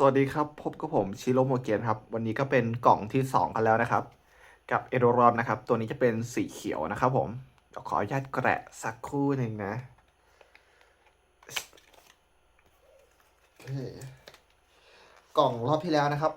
สวัสดีครับ พบกับผมชิโร่โมเกนครับ วันนี้ก็เป็นกล่องที่2กันแล้วนะครับ กับเอโดรอนนะครับ ตัวนี้จะเป็นสีเขียวนะครับผมเดี๋ยวขออนุญาตแกะสักครู่หนึ่งนะ กล่องรอบที่แล้วนะครับ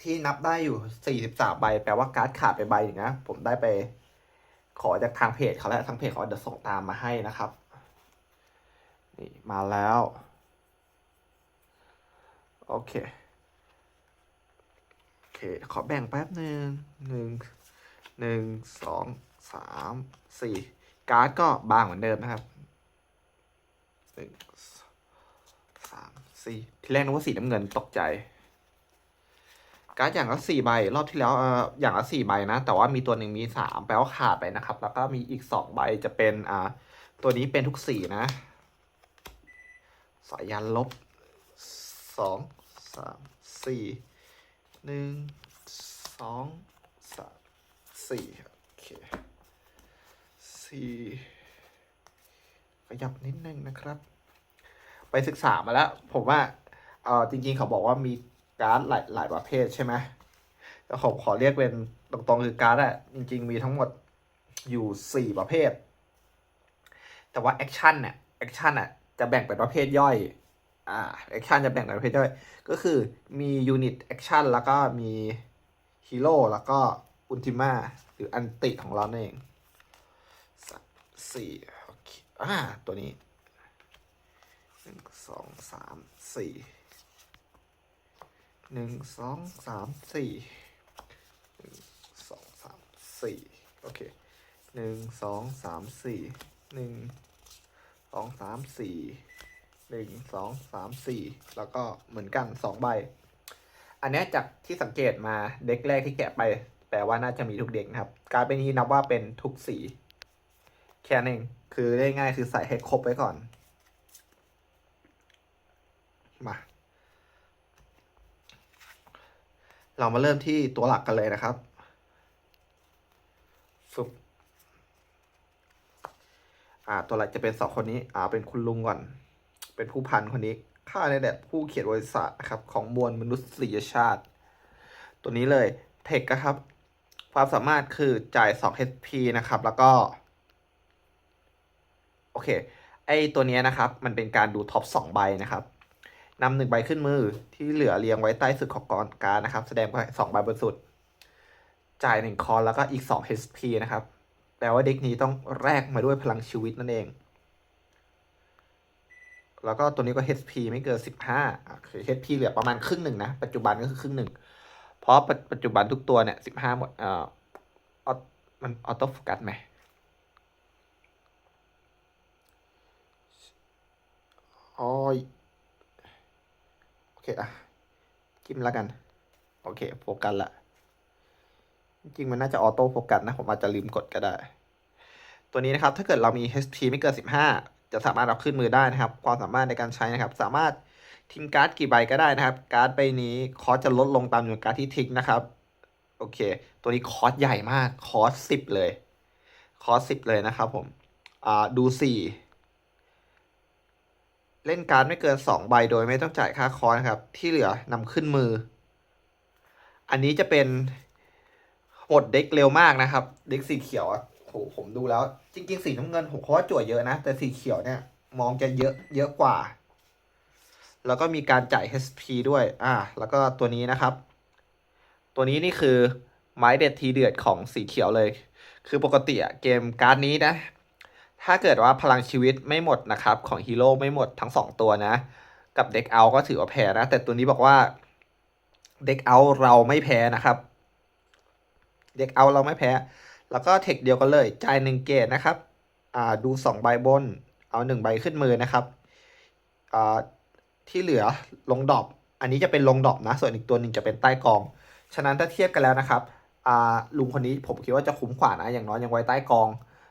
ที่นับได้อยู่ 43 ใบ แปลว่าการ์ดขาดไปใบหนึ่งนะ ผมได้ไป ขอจากทางเพจเขาแล้วทางเพจเขาเดี๋ยวส่งตามมาให้นะครับ นี่มาแล้ว โอเค โอเค ขอแบ่งแป๊บหนึ่งหนึ่งหนึ่งสองสามสี่การ์ดก็บางเหมือนเดิมนะครับหนึ่งสามสี่ที่แรกนึกว่าสีน้ำเงินตกใจ การ์ดอย่างละสี่ใบ รอบที่แล้วเอ่ออย่างละสี่ใบนะ แต่ว่ามีตัวหนึ่งมีสามแปลว่าขาดไปนะครับ แล้วก็มีอีกสองใบจะเป็นอ่าตัวนี้เป็นทุกสีนะ สายยันลบสองามสี่หนึ่งสองสามสี่โอเคสี่ขยับนิดนึงนะครับ ไปศึกษามาแล้ว ผมว่าเออจริงๆเขาบอกว่ามีการ์ดหลายหลายประเภทใช่ไหมแล้วผมขอเรียกเป็นตรงๆคือการ์ดอะจริง ๆ มีทั้งหมดอยู่สี่ประเภท แต่ว่าแอคชั่นเนี่ยแอคชั่นอะจะแบ่งเป็นประเภทย่อย อ่าแอคชั่นจะแบ่งเป็นประเภทย่อยก็คือมียูนิตแอคชั่นแล้วก็มีฮีโร่แล้วก็อุลติมาหรืออันติของเราเองสสี่โอเคอ่าตัวนี้หนึ่งสองสามสี่หนึ่งสองสามสี่หนึ่งสองสามสี่โอเคหนึ่งสองสามสี่หนึ่งสองสามสี่ หนึ่งสองสามสี่แล้วก็เหมือนกันสองใบ อันนี้จากที่สังเกตมาเด็กแรกที่แกะไป แปลว่าน่าจะมีทุกเด็กนะครับ การเป็นนี้นับว่าเป็นทุกสีแค่นั้นเองคือได้ง่ายคือใส่ให้ครบไว้ก่อน มา เรามาเริ่มที่ตัวหลักกันเลยนะครับฟึบอ่าตัวหลักจะเป็นสองคนนี้ อ่าเป็นคุณลุงก่อน เป็นผู้พันคนนี้ข้าในแดดผู้เขียนบริษัทนะครับของมวลมนุษยชาติ ตัวนี้เลยเทคครับ ความสามารถคือจ่าย 2 HP นะครับ แล้วก็ โอเค ไอตัวนี้นะครับ มันเป็นการดูท็อป2ใบนะครับนำหนึ่งใบขึ้นมือที่เหลือเรียงไว้ใต้สุดของกองการนะครับ แสดงว่าสองใบบนสุด จ่ายหนึ่งคอนแล้วก็อีก2 HP นะครับ แปลว่าเด็กนี้ต้องแลกมาด้วยพลังชีวิตนั่นเอง แล้วก็ตัวนี้ก็ HP ไม่เกินสิบห้าคือ HP เหลือประมาณครึ่งหนึ่งนะ ปัจจุบันก็คือครึ่งหนึ่ง เพราะปัจปัจจุบันทุกตัวเนี่ยสิบห้าหมดเอ่อออมันออโต้โฟกัสไหมอ๋อโอเคอะจิ้มแล้วกัน โอเค โฟกัสละ จริงๆมันน่าจะออโต้โฟกัสนะ ผมอาจจะลืมกดก็ได้ ตัวนี้นะครับ ถ้าเกิดเรามี HP ไม่เกิน 15 จะสามารถเอาขึ้นมือได้นะครับ ความสามารถในการใช้นะครับ สามารถทิ้งการ์ดกี่ใบก็ได้นะครับ การ์ดใบนี้คอสจะลดลงตามจำนวนการ์ดที่ทิ้งนะครับโอเค ตัวนี้คอสใหญ่มากคอสสิบเลยคอสสิบเลยนะครับผมอ่าดูสี่เล่นการ์ดไม่เกินสองใบโดยไม่ต้องจ่ายค่าคอสนครับ ที่เหลือนำขึ้นมือ อันนี้จะเป็นหมดเด็กเร็วมากนะครับ เด็กสีเขียวอะ โหผมดูแล้ว จริงๆ สีน้ำเงินผมเขาว่าจั่วเยอะนะ แต่สีเขียวเนี่ย มองจะเยอะเยอะกว่า แล้วก็มีการจ่าย HP ด้วย อ่า แล้วก็ตัวนี้นะครับ ตัวนี้นี่คือไม้เด็ดทีเดือดของสีเขียวเลย คือปกติอะเกมการ์ดนี้นะ ถ้าเกิดว่าพลังชีวิตไม่หมดนะครับ ของฮีโร่ไม่หมดทั้งสองตัวนะ กับเด็กเอาก็ถือว่าแพ้นะ แต่ตัวนี้บอกว่าเด็กเอาเราไม่แพ้นะครับ เด็กเอาเราไม่แพ้ แล้วก็เทคเดียวกันเลย จ่ายหนึ่งเกตนะครับอ่าดูสองใบบน เอาหนึ่งใบขึ้นมือนะครับอ่าที่เหลือลงดอปอันนี้จะเป็นลงดอปนะ ส่วนอีกตัวหนึ่งจะเป็นใต้กอง ฉะนั้นถ้าเทียบกันแล้วนะครับอ่าลุงคนนี้ผมคิดว่าจะคุ้มกว่านะ อย่างน้อยยังไว้ใต้กอง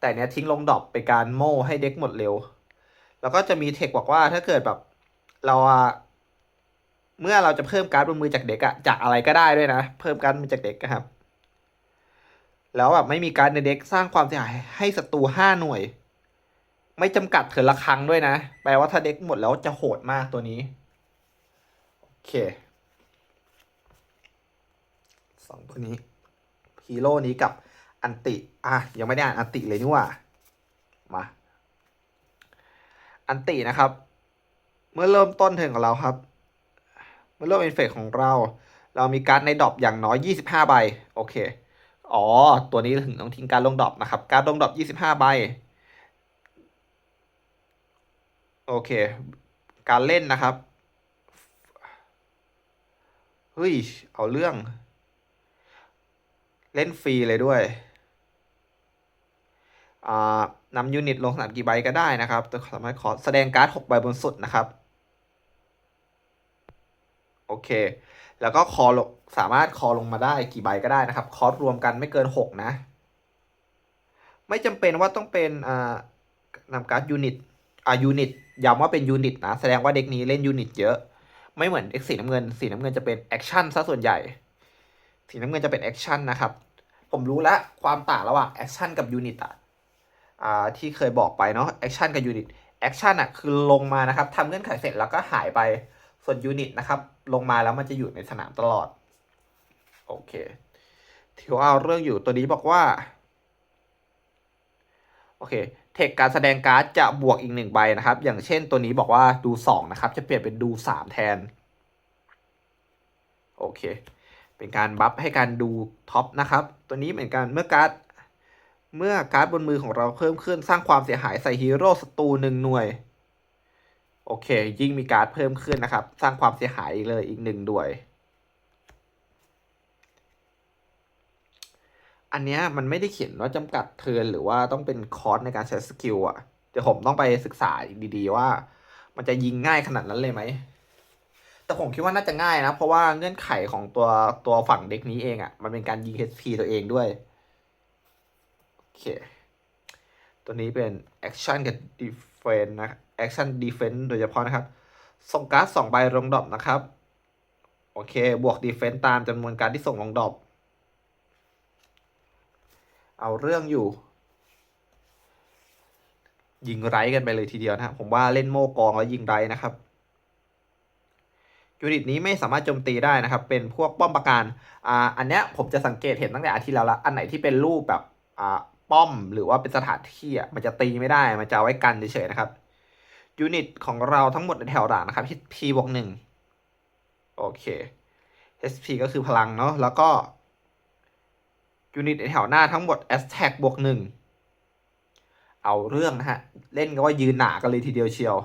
แต่เนี้ยทิ้งลงดอปเป็นการโม่ให้เด็กหมดเร็ว แล้วก็จะมีเทคบอกว่าถ้าเกิดแบบเราเมื่อเราจะเพิ่มการ์ดบนมือจากเด็กอะจากอะไรก็ได้ด้วยนะ เพิ่มการ์ดบนมือจากเด็กนะครับ แล้วแบบไม่มีการในเด็กสร้างความเสียหายให้ศัตรูห้าหน่วย ไม่จำกัดเถินละครั้งด้วยนะ แปลว่าถ้าเด็กหมดแล้วจะโหดมากตัวนี้ โอเคสองตัวนี้ฮีโร่นี้กับอันติ อะ ยังไม่ได้อ่านอันติเลยนี่ว่า มา อันตินะครับ เมื่อเริ่มต้นเทิร์นของเราครับ เมื่อเริ่มเป็นเฟสของเรา เรามีการ์ดในดรอปอย่างน้อย 25 ใบ โอเค อ๋อ ตัวนี้ถึงต้องทิ้งการลงดอปนะครับ การลงดรอป25ใบ โอเค การเล่นนะครับ เฮ้ย เอาเรื่อง เล่นฟรีเลยด้วยอ่านำยูนิตลงสนามกี่ใบก็ได้นะครับแต่สามารถขอแสดงการ์ด 6 ใบบนสุดนะครับ โอเค แล้วก็คอลงสามารถคอลงมาได้กี่ใบก็ได้นะครับ คอสรวมกันไม่เกิน 6 นะ ไม่จำเป็นว่าต้องเป็นอ่านำการ์ดยูนิตอ่ายูนิตย้ำว่าเป็นยูนิตนะ แสดงว่าเด็กนี้เล่นยูนิตเยอะ ไม่เหมือนเด็กสีน้ำเงิน สีน้ำเงินจะเป็นแอคชั่นซะส่วนใหญ่ สีน้ำเงินจะเป็นแอคชั่นนะครับ ผมรู้แล้วความต่างระหว่างแอคชั่นกับยูนิตอะที่เคยบอกไปเนาะแอคชั่นกับยูนิตแอคชั่นอะคือลงมานะครับทำเงื่อนไขเสร็จแล้วก็หายไป ส่วนยูนิตนะครับ ลงมาแล้วมันจะอยู่ในสนามตลอด โอเคถือว่าเอาเรื่องอยู่ตัวนี้บอกว่า โอเค เทคการแสดงการ์ดจะบวกอีกหนึ่งใบนะครับ อย่างเช่นตัวนี้บอกว่าดูสองนะครับ จะเปลี่ยนเป็นดูสามแทน โอเค เป็นการบัฟให้การดูท็อปนะครับ ตัวนี้เหมือนกันเมื่อการ์ดเมื่อการ์ดบนมือของเราเพิ่มขึ้นสร้างความเสียหายใส่ฮีโร่ศัตรูหนึ่งหน่วย โอเค ยิ่งมีการ์ดเพิ่มขึ้นนะครับ สร้างความเสียหายอีกเลยอีกหนึ่งด้วย อันเนี้ยมันไม่ได้เขียนว่าจำกัดเทินหรือว่าต้องเป็นคอร์สในการใช้สกิลอะเดี๋ยวผมต้องไปศึกษาอีกดีๆว่า มันจะยิงง่ายขนาดนั้นเลยไหม แต่ผมคิดว่าน่าจะง่ายนะ เพราะว่าเงื่อนไขของตัวตัวฝั่งเด็กนี้เองอะ่ะมันเป็นการยิง HP ตัวเองด้วย โอเค ตัวนี้เป็น Action กับ Defense นะ Action Defense โดยเฉพาะนะครับ ส่งการ์ดสองใบลงดรอปนะครับ โอเค บวก Defense ตามจำนวนการที่ส่งลงดรอปเอาเรื่องอยู่ ยิงไรกันไปเลยทีเดียวนะครับผมว่าเล่นโม่กองแล้วยิงไรนะครับยูนิตนี้ไม่สามารถโจมตีได้นะครับ เป็นพวกป้อมปราการอ่าอันเนี้ยผมจะสังเกตเห็นตั้งแต่อาทิตย์แล้วละอันไหนที่เป็นรูปแบบอ่าป้อมหรือว่าเป็นสถานที่อะมันจะตีไม่ได้ มันจะไว้กันเฉยๆนะครับ ยูนิตของเราทั้งหมดในแถวหลังนะครับ HP บวกหนึ่งโอเค HP ก็คือพลังเนาะแล้วก็ยูนิตในแถวหน้าทั้งหมด Attack บวกหนึ่งเอาเรื่องนะฮะ เล่นก็ว่ายืนหนากันเลยทีเดียวเชียว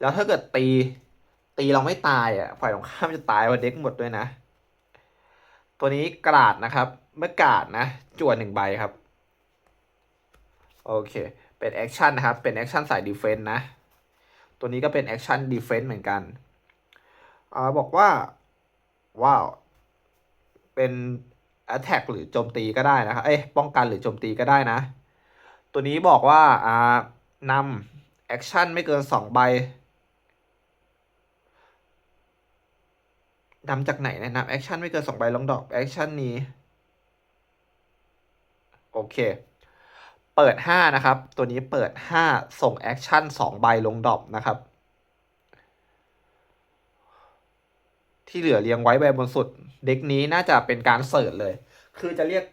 แล้วถ้าเกิดตีตีเราไม่ตายอะฝ่ายตรงข้ามจะตายว่าเด็กหมดด้วยนะ ตัวนี้กราดนะครับ เมื่อกราดนะ จวดหนึ่งใบครับ โอเค เป็นแอคชั่นนะครับ เป็นแอคชั่นสายดีเฟนต์นะ ตัวนี้ก็เป็นแอคชั่นดีเฟนต์เหมือนกันอ่าบอกว่า ว้าว เป็น attack หรือโจมตีก็ได้นะครับ เอ้ย ป้องกันหรือโจมตีก็ได้นะ ตัวนี้บอกว่า อ่านำแอคชั่นไม่เกินสองใบนำจากไหนนะนำแอคชั่นไม่เกินสองใบลงดอกแอคชั่นนี้ โอเค เปิดห้านะครับ ตัวนี้เปิดห้าส่งแอคชั่นสองใบลงดอกนะครับ ที่เหลือเรียงไว้ใบบนสุด เด็กนี้น่าจะเป็นการเสิร์ชเลย คือจะเรียก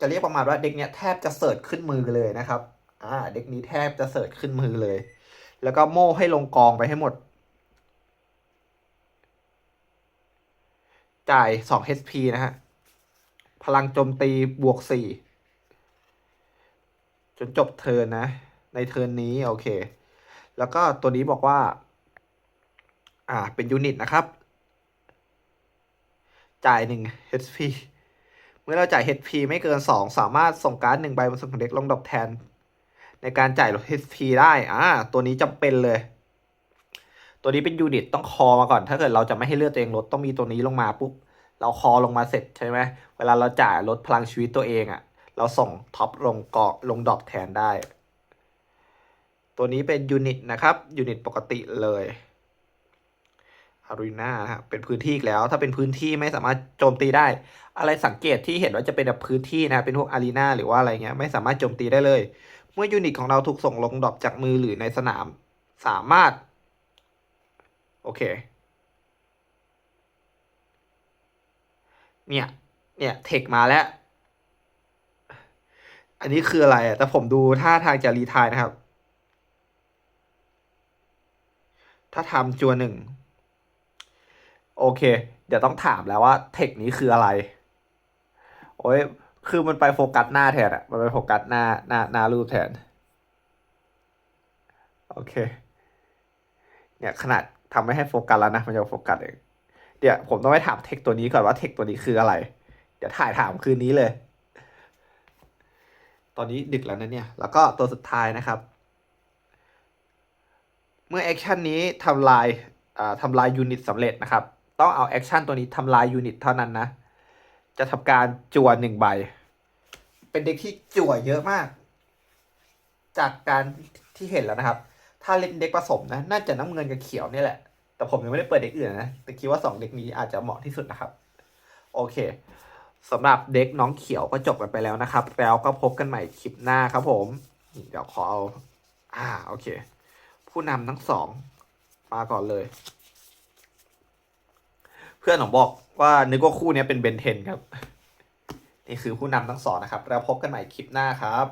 จะเรียกประมาณว่าเด็กเนี้ยแทบจะเสิร์ชขึ้นมือเลยนะครับ อ่า เด็กนี้แทบจะเสิร์ชขึ้นมือเลย แล้วก็โม่ให้ลงกองไปให้หมด จ่ายสอง HP นะฮะ พลังโจมตีบวกสี่ จนจบเทิร์นนะ ในเทิร์นนี้โอเค แล้วก็ตัวนี้บอกว่า อ่า เป็นยูนิตนะครับ จ่ายหนึ่ง HP เมื่อเราจ่าย HP ไม่เกินสองสามารถส่งการ์ดหนึ่งใบบนสมุดเด็กลงดอกแทน ในการจ่ายลด HP ได้ อ่า ตัวนี้จำเป็นเลย ตัวนี้เป็นยูนิตต้องคอมาก่อน ถ้าเกิดเราจะไม่ให้เลือดตัวเองลดต้องมีตัวนี้ลงมาปุ๊บ เราคอลงมาเสร็จใช่ไหม เวลาเราจ่ายลดพลังชีวิตตัวเองอะ่ะ เราส่งท็อปลงเกาะลงดอกแทนได้ ตัวนี้เป็นยูนิตนะครับยูนิตปกติเลยอารีนาฮะเป็นพื้นที่แล้วถ้าเป็นพื้นที่ไม่สามารถโจมตีได้ อะไรสังเกตที่เห็นว่าจะเป็นแบบพื้นที่นะเป็นพวกอารีนาหรือว่าอะไรเงี้ยไม่สามารถโจมตีได้เลย เมื่อยูนิตของเราถูกส่งลงดอกจากมือหรือในสนามสามารถ โอเค เนี่ย เนี่ย เทคมาแล้ว อันนี้คืออะไรอะแต่ผมดูท่าทางจะรีทายนะครับ ถ้าทำจัวหนึ่ง โอเค เดี๋ยวต้องถามแล้วว่า เทคนี้คืออะไร โอ้ยคือมันไปโฟกัสหน้าแทนอะมันไปโฟกัสหน้าหน้าหน้ารูปแทน โอเค เนี่ยขนาดทำไม่ให้โฟกัสแล้วนะ มันจะโฟกัสเอง เดี๋ยวผมต้องไปถามเทคตัวนี้ก่อนว่าเทคตัวนี้คืออะไร เดี๋ยวถ่ายถามคืนนี้เลย อนนี้ดึกแล้วนะเนี่ย แล้วก็ตัวสุดท้ายนะครับ เมื่อแอคชั่นนี้ทำลายอ่าทำลายยูนิตสำเร็จนะครับ ต้องเอาแอคชั่นตัวนี้ทำลายยูนิตเท่านั้นนะ จะทำการจั่วหนึ่งใบ เป็นเด็กที่จั่วเยอะมาก จากการที่เห็นแล้วนะครับ ถ้าเล่นเด็กผสมนะ น่าจะน้ำเงินกับเขียวนี่แหละ แต่ผมยังไม่ได้เปิดเด็กอื่นนะ แต่คิดว่าสองเด็กนี้อาจจะเหมาะที่สุดนะครับ โอเค สำหรับเด็กน้องเขียวก็จบกันไปแล้วนะครับ แล้วก็พบกันใหม่คลิปหน้าครับผม เดี๋ยวขอเอาอ่าโอเค ผู้นำทั้งสองมาก่อนเลย เพื่อนผมบอกว่านึกว่าคู่นี้เป็นเบนเทนครับ นี่คือผู้นำทั้งสองนะครับ แล้วพบกันใหม่คลิปหน้าครับ